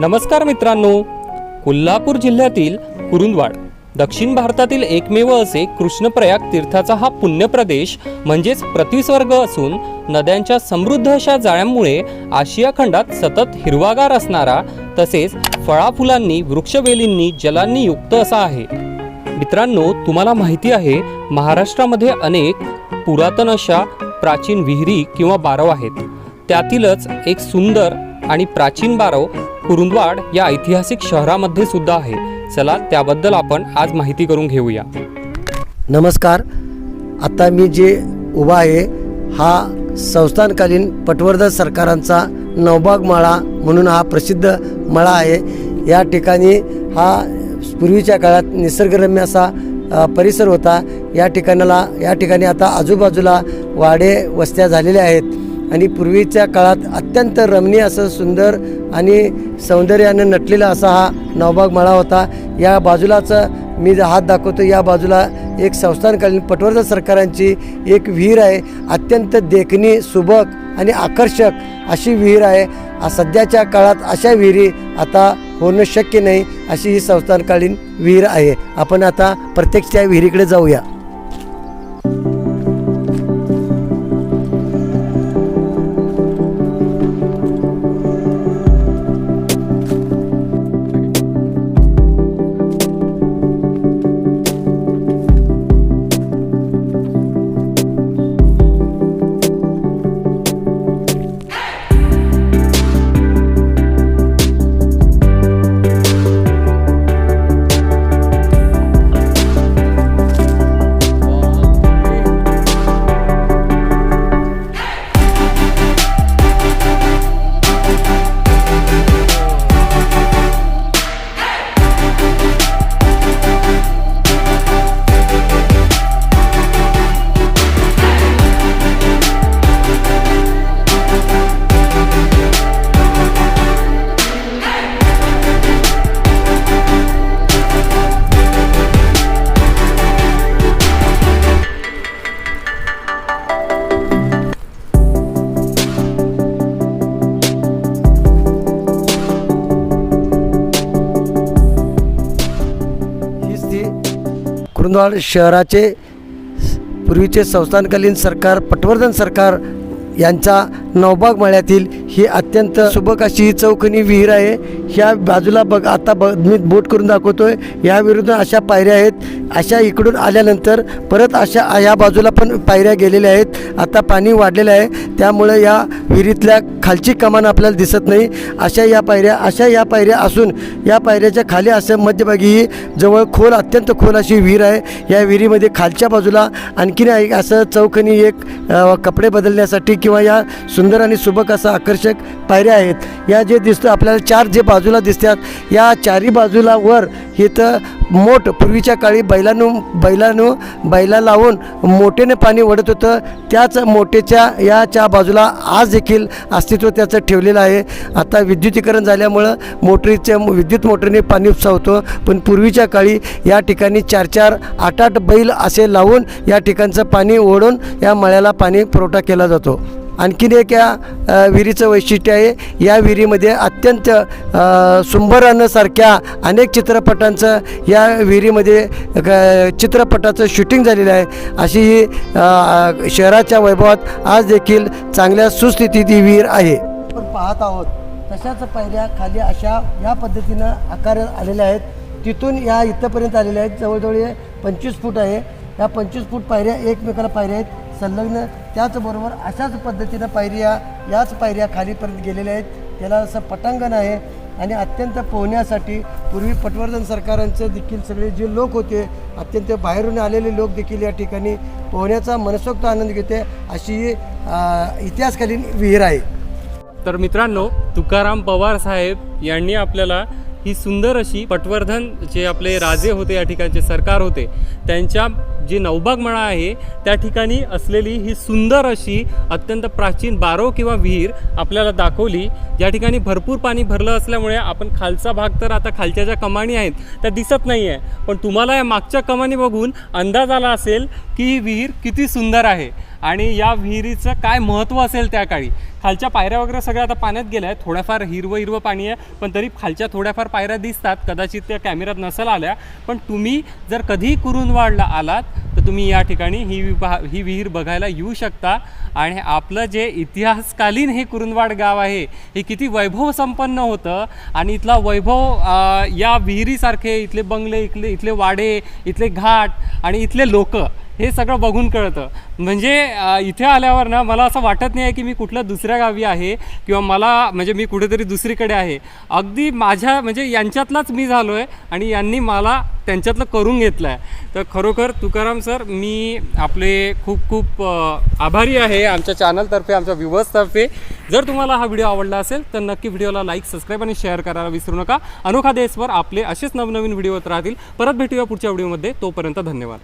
नमस्कार मित्रांनो. कोल्हापूर जिल्ह्यातील कुरुंदवाड दक्षिण भारतातील एकमेव असे कृष्णप्रयाग तीर्थाचा हा पुण्यप्रदेश म्हणजेच पृथ्वीस्वर्ग असून नद्यांच्या समृद्ध अशा जाळ्यांमुळे आशिया खंडात सतत हिरवागार असणारा तसेच फळाफुलांनी वृक्षवेलींनी जलांनी युक्त असा आहे. मित्रांनो तुम्हाला माहिती आहे महाराष्ट्रामध्ये अनेक पुरातन अशा प्राचीन विहिरी किंवा बारव आहेत. त्यातीलच एक सुंदर आणि प्राचीन बारव कुरुंदवाड या ऐतिहासिक शहरामध्ये सुद्धा आहे. चला त्याबद्दल आपण आज माहिती करून घेऊया. नमस्कार. आता मी जे उभा आहे हा संस्थानकालीन पटवर्धन सरकारांचा नवबाग माळा म्हणून हा प्रसिद्ध मळा आहे. या ठिकाणी हा पूर्वीच्या काळात निसर्गरम्य असा परिसर होता. या ठिकाणाला या ठिकाणी आता आजूबाजूला वाडे वस्त्या झालेल्या आहेत. आणि पूर्वीच्या काळात अत्यंत रमणीय असं सुंदर आणि सौंदर्यानं नटलेला असा हा नवबाग मळा होता. या बाजूलाचं मी हात दाखवतो या बाजूला एक संस्थानकालीन पटवर्धन सरकारांची एक विहीर आहे. अत्यंत देखणी सुबक आणि आकर्षक अशी विहीर आहे. सध्याच्या काळात अशा विहिरी आता होणं शक्य नाही अशी ही संस्थानकालीन विहीर आहे. आपण आता प्रत्यक्ष त्या विहिरीकडे जाऊया. हीच कुरुंदवाड शहराचे पूर्वीचे संस्थानकालीन सरकार पटवर्धन सरकार यांचा नवबाग मळ्यातील ही अत्यंत सुबक अशी ही चौकणी विहीर आहे. ह्या बाजूला बघ आता बघ मी बोट करून दाखवतोय. या विरुद्ध अशा पायऱ्या आहेत. अशा इकडून आल्यानंतर परत अशा या बाजूला पण पायऱ्या गेलेल्या आहेत. आता पाणी वाढलेलं आहे. त्यामुळे या विहिरीतल्या खालची कमान आपल्याला दिसत नाही. अशा या पायऱ्या अशा या पायऱ्या असून या पायऱ्याच्या खाली असं मध्यभागी ही जवळ खोल अत्यंत खोल अशी विहीर आहे. या विहिरीमध्ये खालच्या बाजूला आणखीन एक असं चौकणी एक कपडे बदलण्यासाठी किंवा या सुंदर आणि सुबक असं आकर्षक पायऱ्या आहेत. या जे दिसतं आपल्याला चार जे बाजूला दिसतात या चारी बाजूला वर इथं मोठ पूर्वीच्या काळी बैलांनो बैलांनो बैला लावून मोठेने पाणी ओढत होतं. त्याच मोठेच्या याच्या बाजूला आज देखील अस्तित्व त्याचं ठेवलेलं आहे. आता विद्युतीकरण झाल्यामुळं मोटरीच्या विद्युत मोटरीने पाणी उपसा होतो. पण पूर्वीच्या काळी या ठिकाणी चार चार आठ आठ बैल असे लावून या ठिकाणचं पाणी ओढून या मळ्याला पाणी पुरवठा केला जातो. आणखीन एक या विहिरीचं वैशिष्ट्य आहे. या विहिरीमध्ये अत्यंत अ, अनेक चित्रपटांचं या विहिरीमध्ये ग- चित्रपटाचं शूटिंग झालेलं आहे. अशी ही शहराच्या वैभवात आज देखील चांगल्या सुस्थितीत ही विहीर आहे. आपण पाहत आहोत तशाच पायऱ्या खाली अशा या पद्धतीनं आकार आलेल्या आहेत. तिथून या इथंपर्यंत आलेल्या आहेत. जवळजवळ पंचवीस फूट आहे. या पंचवीस फूट पायऱ्या एकमेकाला पायऱ्या आहेत. संलग्न त्याचबरोबर अशाच पद्धतीनं पायऱ्या याच पायऱ्या खालीपर्यंत गेलेल्या आहेत. त्याला असं पटांगण आहे आणि अत्यंत पोहण्यासाठी पूर्वी पटवर्धन सरकारांचे देखील सगळे जे लोक होते अत्यंत बाहेरून आलेले लोक देखील या ठिकाणी पोहण्याचा मनसोक्त आनंद घेते अशी इतिहासकालीन विहीर आहे. तर मित्रांनो तुकाराम पवार साहेब यांनी आपल्याला ही सुंदर अशी पटवर्धन जे आपले राजे होते या ठिकाणचे सरकार होते त्यांच्या जी नवबाग मळा आहे त्या ठिकाणी असलेली ही सुंदर अशी अत्यंत प्राचीन बारो किंवा विहीर आपल्याला दाखवली. या ठिकाणी भरपूर पाणी भरलं असल्यामुळे आपण खालचा भाग तर आता खालच्या ज्या कमानी आहेत त्या दिसत नाही आहे पण तुम्हाला या मागच्या कमानी बघून अंदाज आला असेल की ही विहीर किती सुंदर आहे. आणि या विहिरीचं काय महत्त्व असेल त्या काळी? खालच्या पायऱ्या वगैरे सगळ्या आता पाण्यात गेल्या आहेत. थोड्याफार हिरवं हिरवं पाणी आहे पण तरी खालच्या थोड्याफार पायऱ्या दिसतात. कदाचित त्या कॅमेऱ्यात नसेल आल्या. पण तुम्ही जर कधी कुरुंदवाडला आलात तर तुम्ही या ठिकाणी ही विभा ही विहीर बघायला येऊ शकता. आणि आपलं जे इतिहासकालीन हे कुरुंदवाड गाव आहे हे किती वैभव संपन्न होतं. आणि इथला वैभव या विहिरीसारखे इथले बंगले इथले इथले वाडे इथले घाट आणि इथले लोक हे सगळं बघून कळतं. म्हणजे इथे आल्यावर ना मला असं वाटत नाही आहे की मी कुठल्या दुसऱ्या गावी आहे किंवा मला म्हणजे मी कुठेतरी दुसरीकडे आहे. अगदी माझ्या म्हणजे यांच्यातलाच मी झालो आहे आणि यांनी मला त्यांच्यातलं करून घेतलं आहे तर खरोखर तुकाराम सर मी आपले खूप खूप आभारी आहे आमच्या चॅनलतर्फे आमच्या व्ह्युवर्सतर्फे. जर तुम्हाला हा व्हिडिओ आवडला असेल तर नक्की व्हिडिओला लाईक सबस्क्राईब आणि शेअर करायला विसरू नका. अनोखा देशवर आपले असेच नवनवीन व्हिडिओ होत राहतील. परत भेटूया पुढच्या व्हिडिओमध्ये. तोपर्यंत धन्यवाद.